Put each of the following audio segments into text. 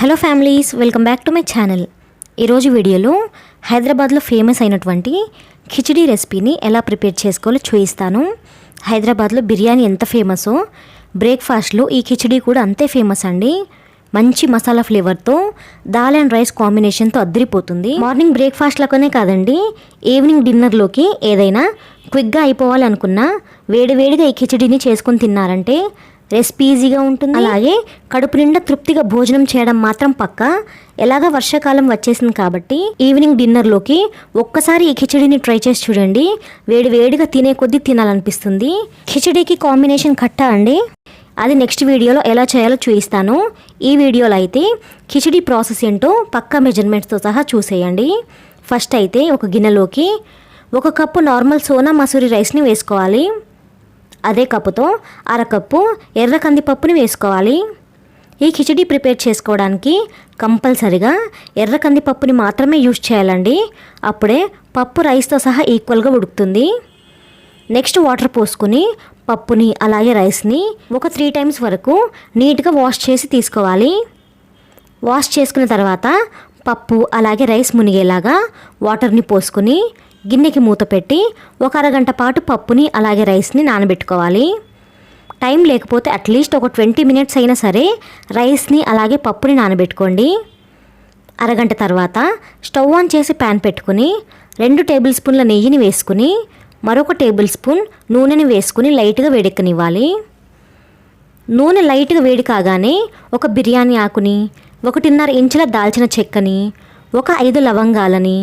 Hello families welcome back to my channel. ఈరోజు వీడియోలో హైదరాబాద్లో ఫేమస్ అయినటువంటి ఖిచడీ రెసిపీని ఎలా ప్రిపేర్ చేసుకోవాలో చూపిస్తాను. హైదరాబాద్లో బిర్యానీ ఎంత ఫేమసో బ్రేక్ఫాస్ట్లో ఈ ఖిచడీ కూడా అంతే ఫేమస్ అండి. మంచి మసాలా ఫ్లేవర్తో దాల్ అండ్ రైస్ కాంబినేషన్తో అద్దరిపోతుంది. మార్నింగ్ బ్రేక్ఫాస్ట్లకనే కాదండి ఈవినింగ్ డిన్నర్లోకి ఏదైనా క్విక్గా అయిపోవాలనుకున్నా వేడివేడిగా ఈ ఖిచడీని చేసుకొని తిన్నారంటే రెసిపీ ఈజీగా ఉంటుంది. అలాగే కడుపు నిండా తృప్తిగా భోజనం చేయడం మాత్రం పక్క. ఎలాగ వర్షాకాలం వచ్చేసింది కాబట్టి ఈవినింగ్ డిన్నర్లోకి ఒక్కసారి ఈ కిచడీని ట్రై చేసి చూడండి. వేడి వేడిగా తినే కొద్దీ తినాలనిపిస్తుంది. కిచడీకి కాంబినేషన్ కట్టా అండి? అది నెక్స్ట్ వీడియోలో ఎలా చేయాలో చూపిస్తాను. ఈ వీడియోలో అయితే కిచడీ ప్రాసెస్ ఏంటో పక్క మెజర్మెంట్స్తో సహా చూసేయండి. ఫస్ట్ అయితే ఒక గిన్నెలోకి ఒక కప్పు నార్మల్ సోనా మసూరి రైస్ని వేసుకోవాలి. అదే కప్పుతో అరకప్పు ఎర్ర కందిపప్పుని వేసుకోవాలి. ఈ ఖిచడీ ప్రిపేర్ చేసుకోవడానికి కంపల్సరిగా ఎర్ర కందిపప్పుని మాత్రమే యూజ్ చేయాలండి. అప్పుడే పప్పు రైస్తో సహా ఈక్వల్గా ఉడుకుతుంది. నెక్స్ట్ వాటర్ పోసుకుని పప్పుని అలాగే రైస్ని ఒక త్రీ టైమ్స్ వరకు నీట్గా వాష్ చేసి తీసుకోవాలి. వాష్ చేసుకున్న తర్వాత పప్పు అలాగే రైస్ మునిగేలాగా వాటర్ని పోసుకుని గిన్నెకి మూత పెట్టి ఒక అరగంట పాటు పప్పుని అలాగే రైస్ని నానబెట్టుకోవాలి. టైం లేకపోతే అట్లీస్ట్ ఒక ట్వంటీ మినిట్స్ అయినా సరే రైస్ని అలాగే పప్పుని నానబెట్టుకోండి. అరగంట తర్వాత స్టవ్ ఆన్ చేసి ప్యాన్ పెట్టుకుని రెండు టేబుల్ స్పూన్ల నెయ్యిని వేసుకుని మరొక టేబుల్ స్పూన్ నూనెని వేసుకుని లైట్గా వేడెక్కనివ్వాలి. నూనె లైట్గా వేడి కాగానే ఒక బిర్యానీ ఆకుని ఒకటిన్నర ఇంచుల దాల్చిన చెక్కని ఒక ఐదు లవంగాలని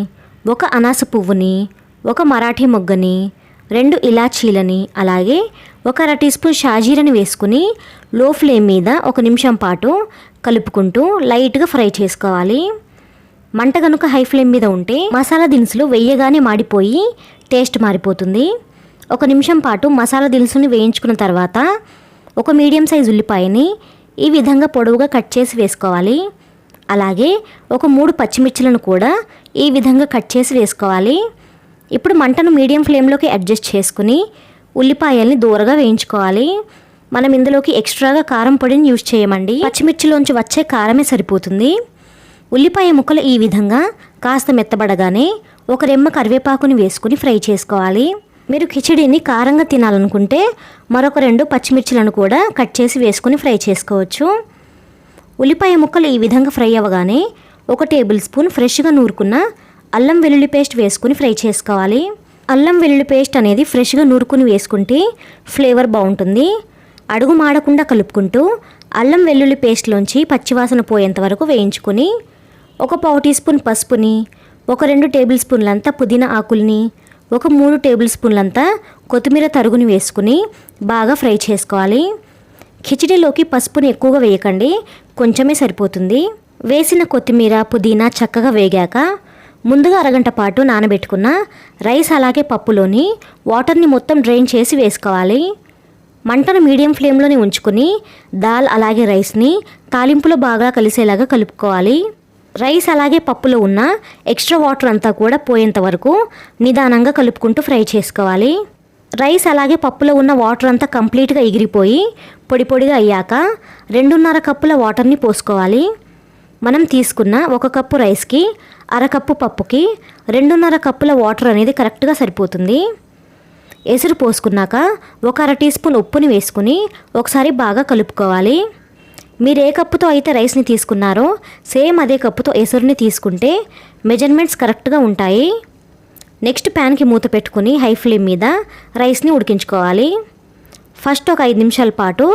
ఒక అనాస పువ్వుని ఒక మరాఠీ మొగ్గని రెండు ఇలాచీలని అలాగే ఒక అర టీ స్పూన్ షాజీరని వేసుకుని లో ఫ్లేమ్ మీద ఒక నిమిషం పాటు కలుపుకుంటూ లైట్గా ఫ్రై చేసుకోవాలి. మంట కనుక హై ఫ్లేమ్ మీద ఉంటే మసాలా దినుసులు వేయగానే మాడిపోయి టేస్ట్ మారిపోతుంది. ఒక నిమిషం పాటు మసాలా దినుసుని వేయించుకున్న తర్వాత ఒక మీడియం సైజ్ ఉల్లిపాయని ఈ విధంగా పొడవుగా కట్ చేసి వేసుకోవాలి. అలాగే ఒక మూడు పచ్చిమిర్చిలను కూడా ఈ విధంగా కట్ చేసి వేసుకోవాలి. ఇప్పుడు మంటను మీడియం ఫ్లేమ్లోకి అడ్జస్ట్ చేసుకుని ఉల్లిపాయల్ని దూరగా వేయించుకోవాలి. మనం ఇందులోకి ఎక్స్ట్రాగా కారం పొడిని యూజ్ చేయమండి. పచ్చిమిర్చిలోంచి వచ్చే కారమే సరిపోతుంది. ఉల్లిపాయ ముక్కలు ఈ విధంగా కాస్త మెత్తబడగానే ఒక రెమ్మ కరివేపాకుని వేసుకుని ఫ్రై చేసుకోవాలి. మీరు ఖిచడీని కారంగా తినాలనుకుంటే మరొక రెండు పచ్చిమిర్చిలను కూడా కట్ చేసి వేసుకుని ఫ్రై చేసుకోవచ్చు. ఉల్లిపాయ ముక్కలు ఈ విధంగా ఫ్రై అవ్వగానే ఒక టేబుల్ స్పూన్ ఫ్రెష్గా నూరుకున్న అల్లం వెల్లుల్లి పేస్ట్ వేసుకుని ఫ్రై చేసుకోవాలి. అల్లం వెల్లుల్లి పేస్ట్ అనేది ఫ్రెష్గా నూరుకుని వేసుకుంటే ఫ్లేవర్ బాగుంటుంది. అడుగు మాడకుండా కలుపుకుంటూ అల్లం వెల్లుల్లి పేస్ట్లోంచి పచ్చివాసన పోయేంత వరకు వేయించుకొని ఒక పావు టీ స్పూన్ పసుపుని ఒక రెండు టేబుల్ స్పూన్లంతా పుదీనా ఆకుల్ని ఒక మూడు టేబుల్ స్పూన్లంతా కొత్తిమీర తరుగుని వేసుకుని బాగా ఫ్రై చేసుకోవాలి. ఖిచడీలోకి పసుపుని ఎక్కువగా వేయకండి. కొంచెమే సరిపోతుంది. వేసిన కొత్తిమీర పుదీనా చక్కగా వేగాక ముందుగా అరగంట పాటు నానబెట్టుకున్న రైస్ అలాగే పప్పులోని వాటర్ని మొత్తం డ్రైన్ చేసి వేసుకోవాలి. మంటను మీడియం ఫ్లేమ్లోనే ఉంచుకుని దాల్ అలాగే రైస్ని తాలింపులో బాగా కలిసేలాగా కలుపుకోవాలి. రైస్ అలాగే పప్పులో ఉన్న ఎక్స్ట్రా వాటర్ అంతా కూడా పోయేంత వరకు నిదానంగా కలుపుకుంటూ ఫ్రై చేసుకోవాలి. రైస్ అలాగే పప్పులో ఉన్న వాటర్ అంతా కంప్లీట్గా ఎగిరిపోయి పొడి పొడిగా అయ్యాక రెండున్నర కప్పుల వాటర్ని పోసుకోవాలి. మనం తీసుకున్న ఒక కప్పు రైస్కి అరకప్పు పప్పుకి రెండున్నర కప్పుల వాటర్ అనేది కరెక్ట్గా సరిపోతుంది. ఎసురు పోసుకున్నాక ఒక అర టీ స్పూన్ ఉప్పుని వేసుకుని ఒకసారి బాగా కలుపుకోవాలి. మీరు ఏ కప్పుతో అయితే రైస్ని తీసుకున్నారో సేమ్ అదే కప్పుతో ఎసురుని తీసుకుంటే మెజర్మెంట్స్ కరెక్ట్గా ఉంటాయి. నెక్స్ట్ ప్యాన్కి మూత పెట్టుకుని హై ఫ్లేమ్ మీద రైస్ని ఉడికించుకోవాలి. ఫస్ట్ ఒక ఐదు నిమిషాల పాటు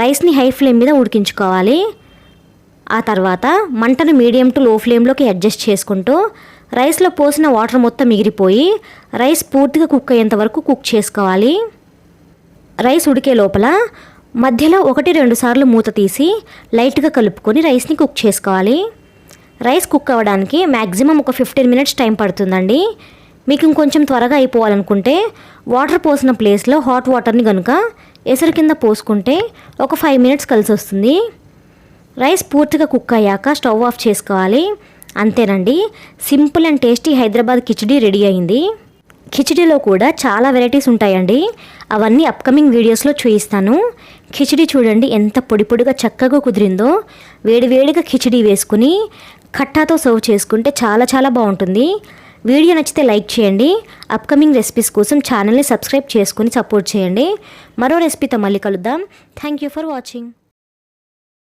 రైస్ని హై ఫ్లేమ్ మీద ఉడికించుకోవాలి. ఆ తర్వాత మంటను మీడియం టు లో ఫ్లేమ్లోకి అడ్జస్ట్ చేసుకుంటూ రైస్లో పోసిన వాటర్ మొత్తం మిగిలిపోయి రైస్ పూర్తిగా కుక్ అయ్యేంత వరకు కుక్ చేసుకోవాలి. రైస్ ఉడికే లోపల మధ్యలో ఒకటి రెండు సార్లు మూత తీసి లైట్గా కలుపుకొని రైస్ని కుక్ చేసుకోవాలి. రైస్ కుక్ అవ్వడానికి మ్యాక్సిమం ఒక ఫిఫ్టీన్ మినిట్స్ టైం పడుతుందండి. మీకు ఇంకొంచెం త్వరగా అయిపోవాలనుకుంటే వాటర్ పోసిన ప్లేస్లో హాట్ వాటర్ని కనుక ఎసరు కింద పోసుకుంటే ఒక ఫైవ్ మినిట్స్ కలిసి వస్తుంది. రైస్ పూర్తిగా కుక్ అయ్యాక స్టవ్ ఆఫ్ చేసుకోవాలి. అంతేనండి simple and tasty Hyderabad khichdi ready అయింది. కిచడీలో కూడా చాలా వెరైటీస్ ఉంటాయండి. అవన్నీ అప్కమింగ్ వీడియోస్లో చూపిస్తాను. కిచడీ చూడండి ఎంత పొడి పొడిగా చక్కగా కుదిరిందో. వేడివేడిగా కిచడీ వేసుకుని కట్టాతో సర్వ్ చేసుకుంటే చాలా చాలా బాగుంటుంది. వీడియో నచ్చితే లైక్ చేయండి. అప్కమింగ్ రెసిపీస్ కోసం ఛానల్ని సబ్స్క్రైబ్ చేసుకుని సపోర్ట్ చేయండి. మరో రెసిపీతో మళ్ళీ కలుద్దాం. Thank you for watching